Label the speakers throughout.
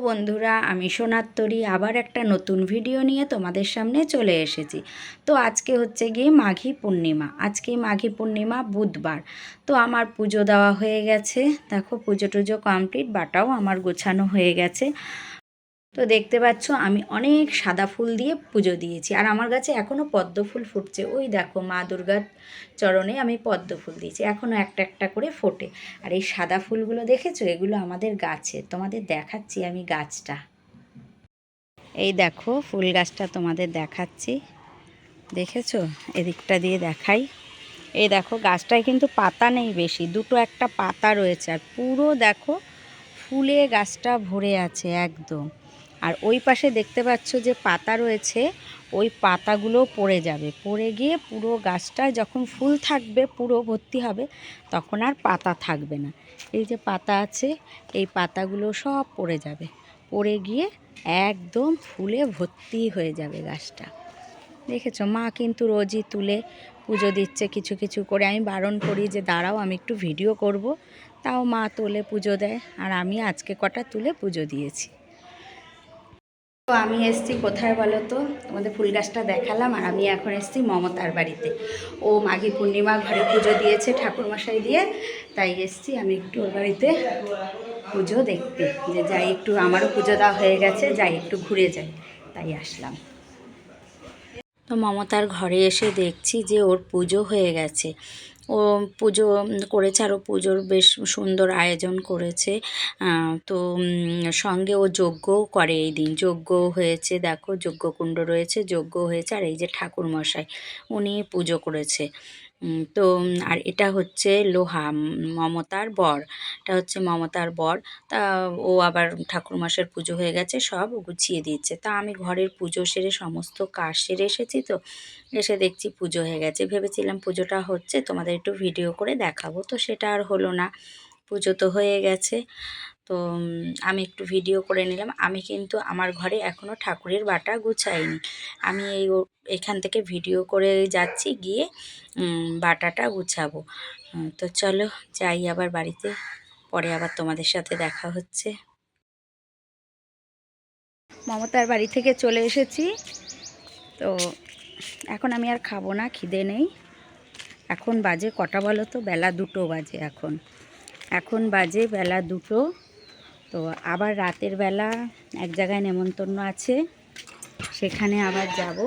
Speaker 1: বন্ধুরা, আমি সোনাত্তরী। আবার একটা নতুন ভিডিও নিয়ে তোমাদের সামনে চলে এসেছি। তো আজকে হচ্ছে গিয়ে মাঘী পূর্ণিমা। আজকে মাঘী পূর্ণিমা বুধবার। তো আমার পুজো দেওয়া হয়ে গেছে। দেখো পুজো টুজো কমপ্লিট, বাটাও আমার গোছানো হয়ে গেছে। তো দেখতে পাচ্ছ, আমি অনেক সাদা ফুল দিয়ে পুজো দিয়েছি। আর আমার কাছে এখনও পদ্ম ফুল ফুটছে। ওই দেখো মা দুর্গার চরণে আমি পদ্ম ফুল দিয়েছি। এখনও একটা একটা করে ফোটে। আর এই সাদা ফুলগুলো দেখেছ? এগুলো আমাদের গাছে। তোমাদের দেখাচ্ছি আমি গাছটা। এই দেখো, ফুল গাছটা তোমাদের দেখাচ্ছি। দেখেছ? এদিকটা দিয়ে দেখাই। এই দেখো, গাছটায় কিন্তু পাতা নেই বেশি। দুটো একটা পাতা রয়েছে। আর পুরো দেখো, ফুলে গাছটা ভরে আছে একদম। আর ওই পাশে দেখতে পাচ্ছ যে পাতা রয়েছে, ওই পাতাগুলো পড়ে যাবে। পড়ে গিয়ে পুরো গাছটায় যখন ফুল থাকবে, পুরো ভর্তি হবে, তখন আর পাতা থাকবে না। এই যে পাতা আছে, এই পাতাগুলো সব পড়ে যাবে। পড়ে গিয়ে একদম ফুলে ভর্তি হয়ে যাবে গাছটা। দেখেছ? মা কিন্তু রোজই তুলে পুজো দিচ্ছে, কিছু কিছু করে। আমি বারণ করি যে, দাঁড়াও, আমি একটু ভিডিও করব। তাও মা তোলে পুজো দেয়, আর আমি আজকে কটা তুলে পুজো দিয়েছি। তো আমি এসছি কোথায় বলো তো? তোমাদের ফুল গাছটা দেখালাম আর আমি এখন এসছি মমতার বাড়িতে। ও মাঘী পূর্ণিমা ঘরে পুজো দিয়েছে ঠাকুরমশাই দিয়ে, তাই এসছি আমি একটু ওর বাড়িতে পুজো দেখতে। যে যাই একটু আমারও পুজো দেওয়া হয়ে গেছে, যাই একটু ঘুরে যাই, তাই আসলাম। তো মমতার ঘরে এসে দেখছি যে ওর পুজো হয়ে গেছে। ও পুজো করেছে আরও পুজোর বেশ সুন্দর আয়োজন করেছে। তো সঙ্গে ও যজ্ঞও করে এই দিন। যজ্ঞ হয়েছে, দেখো, যজ্ঞকুণ্ড রয়েছে, যজ্ঞ হয়েছে, আর এই যে ঠাকুর মশাই উনি পুজো করেছে। তো আর এটা হচ্ছে লোহা মমতার বর। এটা হচ্ছে মমতার বর। তা, ও আবার ঠাকুরমশাইয়ের পুজো হয়ে গেছে, সব গুছিয়ে দিচ্ছে তা, আমি ঘরের পুজো সেরে সমস্ত কাজ সেরে এসেছি তো, এসে দেখছি পুজো হয়ে গেছে। ভেবেছিলাম পুজোটা হচ্ছে, তোমাদের একটু ভিডিও করে দেখাবো। তো, সেটা আর হলো না। পুজো তো হয়ে গেছে। তো আমি একটু ভিডিও করে নিলাম। আমি কিন্তু আমার ঘরে এখনও ঠাকুরের বাটা গুছাইনি। আমি এই এখান থেকে ভিডিও করে যাচ্ছি, গিয়ে বাটাটা গুছাবো। তো চলো, যাই আবার বাড়িতে। পরে আবার তোমাদের সাথে দেখা হচ্ছে। মমতার বাড়ি থেকে চলে এসেছি। তো, এখন আমি আর খাব না, খিদে নেই। এখন বাজে কটা বলো তো? বেলা দুটো বাজে এখন। এখন বাজে বেলা দুটো। তো আবার রাতের বেলা এক জায়গায় নেমন্তন্ন আছে, সেখানে আবার যাব।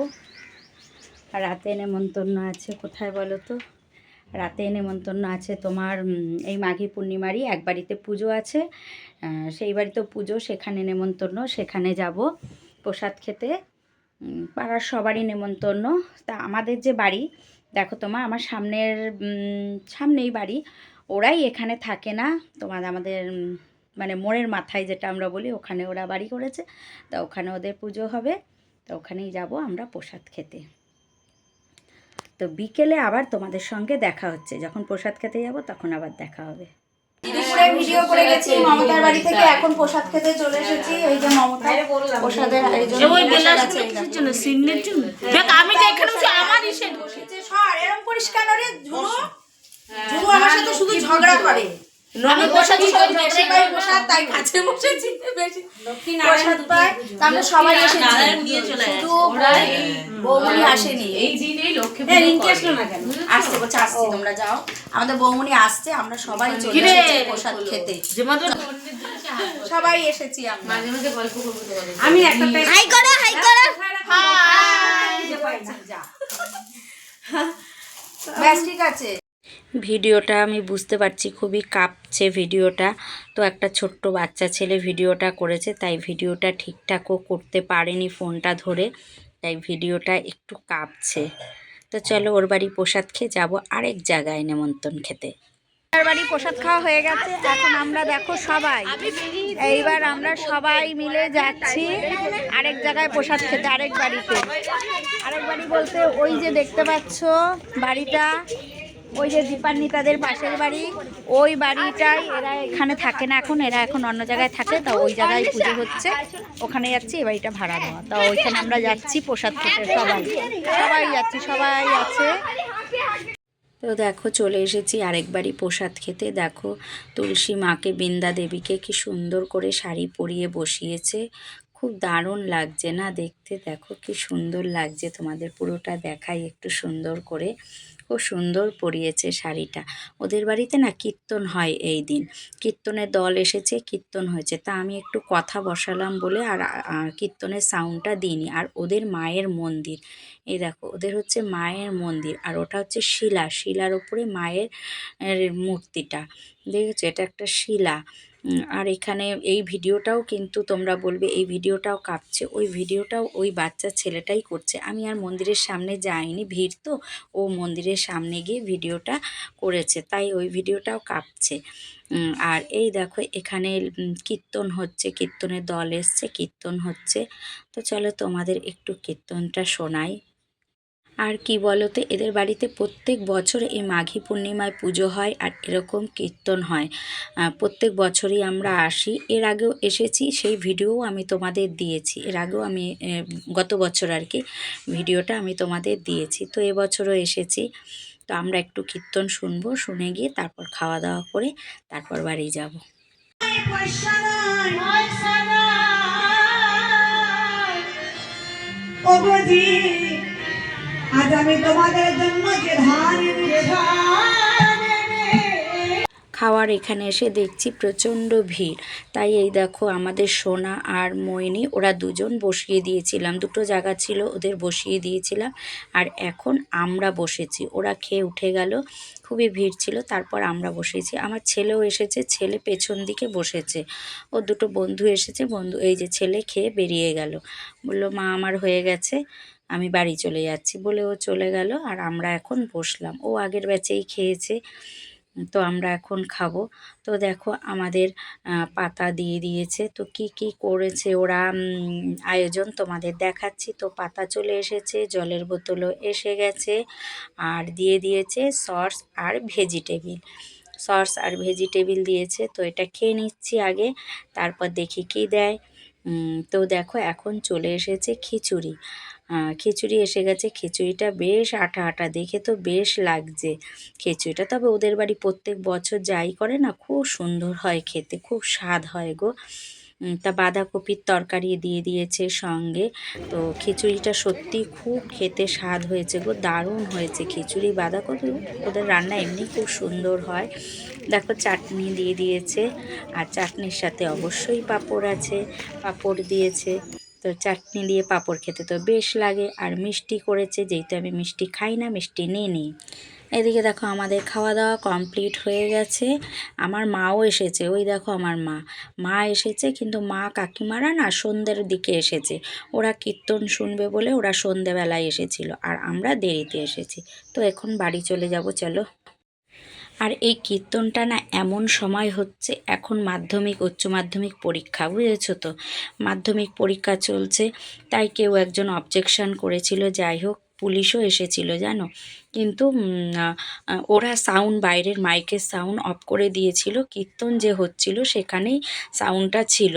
Speaker 1: রাতে নেমন্তন্ন আছে, কোথায় বলো তো? রাতে নেমন্তন্ন আছে তোমার এই মাঘী পূর্ণিমারই, এক বাড়িতে পুজো আছে। সেই বাড়িতেও পুজো, সেখানে নেমন্তন্ন, সেখানে যাব প্রসাদ খেতে। পাড়ার সবারই নেমন্তন্ন। তা আমাদের যে বাড়ি, দেখো তোমার, আমার সামনের সামনেই বাড়ি। ওরাই এখানে থাকে না। তোমার আমাদের মানে মোড়ের মাথায় যেটা আমরা বলি ওখানে ওরা বাড়ি করেছে। তা ওখানে ওদের পুজো হবে। তো ওখানেই যাব আমরা প্রসাদ খেতে। তো বিকেলে আবার তোমাদের সঙ্গে দেখা হচ্ছে। যখন প্রসাদ খেতে যাব তখন আবার দেখা হবে। ভিডিও করে গেছি। মমতার বাড়ি থেকে এখন প্রসাদ খেতে চলে এসেছি। এই যে মমতার প্রসাদের আয়োজন
Speaker 2: ওই। জন্য সিগনের জন্য। দেখ আমি তো এখানে বসে আমার ইসে
Speaker 3: বসেছে। সর এরম পরিষ্কার রে ঝুনু আমার সাথে শুধু ঝগড়া করে। আমি বসেছি প্রসাদ তাই কাছে বসেছি বেশি। প্রসাদ পাই সবাই এসেছি।
Speaker 2: নারায়ণ দিয়ে চলে
Speaker 3: শুধু বৌমনি আসেনি।
Speaker 2: এই দিন লক্ষ্মী
Speaker 3: হ্যাঁ রিঙ্কি আসলো না কেন? আসছে বলছে আসছি তোমরা যাও। আমাদের বৌমনি আসছে আমরা সবাই চলে এসেছি প্রসাদ খেতে। সবাই এসেছি আমরা।
Speaker 2: মাঝে মাঝে গল্প করব
Speaker 3: আমি একটা হাই করো হাই করো। ব্যাস ঠিক আছে।
Speaker 1: ভিডিওটা আমি বুঝতে পারছি, খুবই কাঁপছে ভিডিওটা। তো একটা ছোট্ট বাচ্চা ছেলে ভিডিওটা করেছে, তাই ভিডিওটা ঠিকঠাকও করতে পারেনি ফোনটা ধরে, তাই ভিডিওটা একটু কাঁপছে। তো চলো ওর বাড়ি প্রসাদ খেয়ে যাব আরেক জায়গায় নেমন্তন্ন খেতে। বাড়ি প্রসাদ খাওয়া হয়ে গেছে, এখন আমরা দেখো সবাই। এইবার আমরা সবাই মিলে যাচ্ছি আরেক জায়গায় প্রসাদ খেতে, আরেক বাড়িতে। আরেক বাড়ি বলতে ওই যে দেখতে পাচ্ছ বাড়িটা ওই যে দীপান্বিতাদের পাশের বাড়ি, ওই বাড়িটাই এরা এখানে থাকে না এখন, এরা এখন অন্য জায়গায় থাকে, তা ওই জায়গায় পুজো হচ্ছে। ওখানে যাচ্ছি এই বাড়িটা ভাড়া দেওয়া তা ওইখানে আমরা যাচ্ছি প্রসাদ খেতে, সবাই। সবাই যাচ্ছি, সবাই আছে। তো দেখো, চলে এসেছি আরেকবারই প্রসাদ খেতে। দেখো, তুলসী মাকে, বৃন্দা দেবীকে কি সুন্দর করে শাড়ি পরিয়ে বসিয়েছে। খুব দারুণ লাগছে না দেখতে? দেখো, কি সুন্দর লাগছে তোমাদের পুরোটা দেখাই একটু সুন্দর করে। খুব সুন্দর পরিয়েছে শাড়িটা। ওদের বাড়িতে না কীর্তন হয় এই দিন। কীর্তনের দল এসেছে, কীর্তন হয়েছে। তা আমি একটু কথা বসালাম বলে আর কীর্তনের সাউন্ডটা দিইনি। আর ওদের মায়ের মন্দির। এই দেখো, ওদের হচ্ছে মায়ের মন্দির আর ওটা হচ্ছে শিলা। শিলার ওপরে মায়ের মূর্তিটা। দেখেছ? এটা একটা শিলা। আর এখানে এই ভিডিওটাও কিন্তু তোমরা বলবে, এই ভিডিওটাও কাঁপছে, ওই ভিডিওটাও ওই বাচ্চা ছেলেটাই করছে। আমি আর মন্দিরের সামনে যাইনি, ভিড় তো, ও মন্দিরের সামনে গিয়ে ভিডিওটা করেছে, তাই ওই ভিডিওটাও কাঁপছে। আর এই দেখো, এখানে কীর্তন হচ্ছে, কীর্তনের দল এসছে, কীর্তন হচ্ছে। তো চলো তোমাদের একটু কীর্তনটা শোনাই। আর কি বলো তো এদের বাড়িতে প্রত্যেক বছর এই মাঘী পূর্ণিমায় পুজো হয় আর এরকম কীর্তন হয়। প্রত্যেক বছরই আমরা আসি। এর আগেও এসেছি, সেই ভিডিও আমি তোমাদের দিয়েছি। এর আগেও আমি গত বছর আর কি ভিডিওটা আমি তোমাদের দিয়েছি। তো এবছরও এসেছি। তো আমরা একটু কীর্তন শুনব, শুনে গিয়ে তারপর খাওয়া দাওয়া করে তারপর বাড়ি যাব।
Speaker 4: আমি তোমাদের জন্য যে ধান
Speaker 1: খাওয়ার এখানে এসে দেখছি প্রচণ্ড ভিড়। তাই এই দেখো আমাদের সোনা আর মইনি ওরা দুজন বসিয়ে দিয়েছিলাম। দুটো জায়গা ছিল ওদের বসিয়ে দিয়েছিলাম। আর এখন আমরা বসেছি। ওরা খেয়ে উঠে গেল। খুবই ভিড় ছিল তারপর আমরা বসেছি। আমার ছেলেও এসেছে ছেলে পেছন দিকে বসেছে। ও দুটো বন্ধু এসেছে বন্ধু এই যে ছেলে খেয়ে বেরিয়ে গেল। বলল মা আমার হয়ে গেছে। আমি বাড়ি চলে যাচ্ছি বলে ও চলে গেল আর আমরা এখন বসলাম। ও আগের ব্যাচেই খেয়েছে, তো আমরা এখন খাব। তো দেখো আমাদের পাতা দিয়ে দিয়েছে। তো কি কি করেছে ওরা? আয়োজন তোমাদের দেখাচ্ছি। তো পাতা চলে এসেছে, জলের বোতলও এসে গেছে আর দিয়ে দিয়েছে সস আর ভেজিটেবিল। সস আর ভেজিটেবিল দিয়েছে, তো এটা খেয়ে নিচ্ছি আগে, তারপর দেখি কি দেয়। তো দেখো এখন চলে এসেছে খিচুড়ি। খিচুড়ি এসে গেছে। খিচুড়িটা বেশ আটা আটা দেখে তো বেশ লাগছে। খিচুড়িটা তবে ওদের বাড়ি প্রত্যেক বছর যাই করে না, খুব সুন্দর হয় খেতে, খুব স্বাদ হয় গো। তা বাঁধাকপির তরকারি দিয়ে দিয়েছে সঙ্গে। তো খিচুড়িটা সত্যি খুব খেতে স্বাদ হয়েছে গো, দারুণ হয়েছে। খিচুড়ি, বাঁধাকপি ওদের রান্না এমনি খুব সুন্দর হয়। দেখো চাটনি দিয়ে দিয়েছে, আর চাটনির সাথে অবশ্যই পাঁপড় আছে, পাঁপড় দিয়েছে। তো চাটনি দিয়ে পাঁপড় খেতে তো বেশ লাগে। আর মিষ্টি করেছে, যেহেতু আমি মিষ্টি খাই না, মিষ্টি নিয়ে নিই এদিকে দেখো আমাদের খাওয়া দাওয়া কমপ্লিট হয়ে গেছে। আমার মাও এসেছে, ওই দেখো আমার মা। মা এসেছে, কিন্তু মা কাকিমারা না সন্ধ্যের দিকে এসেছে। ওরা কীর্তন শুনবে বলে ওরা সন্ধেবেলায় এসেছিল, আর আমরা দেরিতে এসেছি। তো এখন বাড়ি চলে যাব, চলো। আর এই কীর্তনটা না এমন সময় হচ্ছে, এখন মাধ্যমিক, উচ্চ মাধ্যমিক পরীক্ষা, বুঝেছ তো? মাধ্যমিক পরীক্ষা চলছে, তাই কেউ একজন অবজেকশন করেছিল, যাই হোক। পুলিশও এসেছিল জানো? কিন্তু ওরা সাউন্ড বাইরের মাইকের সাউন্ড অফ করে দিয়েছিল কীর্তন যে হচ্ছিল সেখানেই সাউন্ডটা ছিল।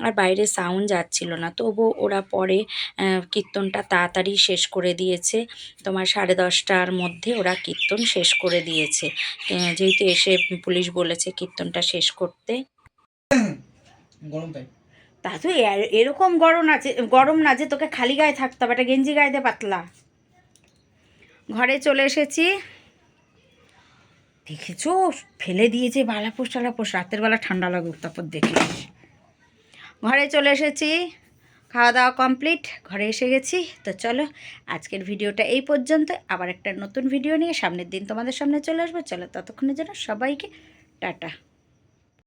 Speaker 1: আর বাইরে সাউন্ড যাচ্ছিল না। তবু ওরা পরে কীর্তনটা তাড়াতাড়ি শেষ করে দিয়েছে। তোমার সাড়ে দশটার মধ্যে ওরা কীর্তন শেষ করে দিয়েছে। যেহেতু এসে পুলিশ বলেছে কীর্তনটা শেষ করতে।
Speaker 5: গরম
Speaker 1: তা তুই এর- এরকম গরম আছে গরম না যে তোকে খালি গায়ে থাকতে হবে একটা গেঞ্জি গায়ে দে পাতলা। ঘরে চলে এসেছি। দেখেছ? ফেলে দিয়েছে বালাপোষ টালাপোষ রাতের বেলা ঠান্ডা লাগুক তারপর দেখিস। ঘরে চলে এসেছি। খাওয়া দাওয়া কমপ্লিট, ঘরে এসে গেছি। তো চলো, আজকের ভিডিওটা এই পর্যন্ত। আবার একটা নতুন ভিডিও নিয়ে সামনের দিন তোমাদের সামনে চলে আসব। চলো, ততক্ষণের জন্য সবাইকে টাটা।